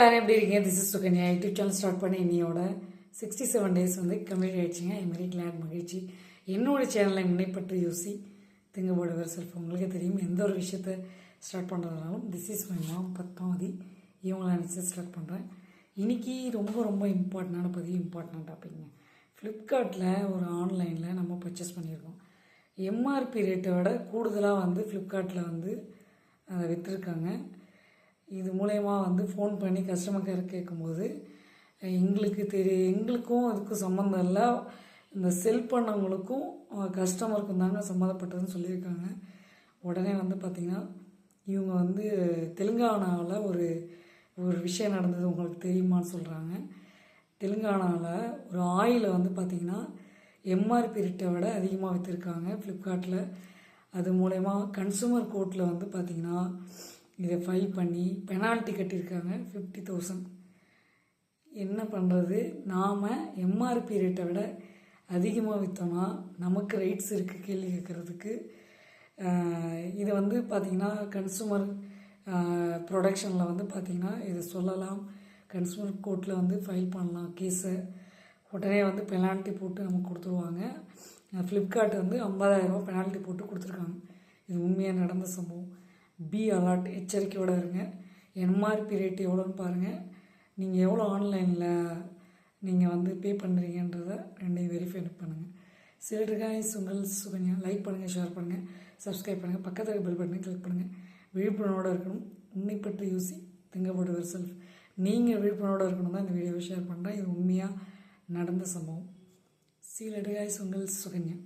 எல்லாரும் எப்படி இருக்கீங்க? This is Sukanya. YouTube channel start பண்ணி இன்னையோட சிக்ஸ்டி செவன் டேஸ் வந்து கம்ப்ளீட் ஆயிடுச்சுங்க. ஐ வெரி கிளாட் மகிழ்ச்சி. என்னோட சேனலை முன்னைப்பட்டு யோசி திங்க போர்டு செல்ஃப் உங்களுக்கு தெரியும். எந்த ஒரு விஷயத்த start பண்ணுறதுனாலும் this is my mom Padmavathi. இவங்களை நினச்சி ஸ்டார்ட் பண்ணுறேன் இன்னைக்கு ரொம்ப ரொம்ப இம்பார்ட்டண்டான பதிவு இம்பார்ட்டன்ட் டாபிக்ங்க ஃப்ளிப்கார்ட்டில் ஒரு ஆன்லைனில் நம்ம பர்ச்சேஸ் பண்ணியிருக்கோம். எம்ஆர்பி ரேட்டை விட கூடுதலாக வந்து ஃப்ளிப்கார்ட்டில் வந்து அதை விற்றுருக்காங்க இது மூலயமா வந்து ஃபோன் பண்ணி கஸ்டமர் கேர் கேட்கும்போது எங்களுக்கு தெரிய எங்களுக்கும் அதுக்கும் சம்மந்தம் இல்லை. இந்த செல் பண்ணவங்களுக்கும் கஸ்டமருக்கும் தாங்க சம்மந்தப்பட்டதுன்னு சொல்லியிருக்காங்க. உடனே வந்து பார்த்திங்கன்னா இவங்க வந்து தெலுங்கானாவில் ஒரு ஒரு விஷயம் நடந்தது உங்களுக்கு தெரியுமான்னு சொல்கிறாங்க தெலுங்கானாவில் ஒரு ஆயிலை வந்து பார்த்திங்கன்னா எம்ஆர்பி ரேட்டை விட அதிகமாக விற்றுருக்காங்க ஃப்ளிப்கார்ட்டில் அது மூலயமா கன்சூமர் கோர்ட்டில் வந்து பார்த்திங்கன்னா இதை ஃபைல் பண்ணி பெனால்ட்டி கட்டியிருக்காங்க ஃபிஃப்டி தௌசண்ட் என்ன பண்ணுறது நாம் எம்ஆர்பி ரேட்டை விட அதிகமாக விற்றோன்னா நமக்கு ரைட்ஸ் இருக்குது கேள்வி கேட்குறதுக்கு. இது வந்து பார்த்திங்கன்னா கன்சூமர் ப்ரொடக்ஷனில் வந்து பார்த்திங்கன்னா இதை சொல்லலாம். கன்சூமர் கோர்ட்டில் வந்து ஃபைல் பண்ணலாம் கேஸை உடனே வந்து பெனால்ட்டி போட்டு நமக்கு கொடுத்துருவாங்க. ஃப்ளிப்கார்ட் வந்து ஐம்பதாயிரரூபா பெனால்ட்டி போட்டு கொடுத்துருக்காங்க. இது உண்மையாக நடந்த சம்பவம்? பி அலர்ட் எச்சரிக்கையோடு இருங்க. எம்ஆர்பி ரேட் எவ்வளோன்னு பாருங்கள் நீங்கள் எவ்வளோ ஆன்லைனில் நீங்கள் வந்து பே பண்ணுறீங்கன்றத ரெண்டையும் வெரிஃபை பண்ணுங்கள் சிலருக்காய்ஸ் உங்கள் சுகன்யா. லைக் பண்ணுங்கள் ஷேர் பண்ணுங்கள் சப்ஸ்கிரைப் பண்ணுங்கள் பக்கத்தில் பெல் பட்டனை கிளிக் பண்ணுங்கள் விழிப்புணர்வோடு இருக்கணும். உன்னை பற்றி யூசி திங்க போட்டு செல்ஃப் நீங்கள் விழிப்புணர்வோடு இருக்கணும் தான் இந்த வீடியோவை ஷேர் பண்ணுறேன் இது உண்மையாக நடந்த சம்பவம். சீலடுகாய்ஸ் உங்கள் சுகன்யா.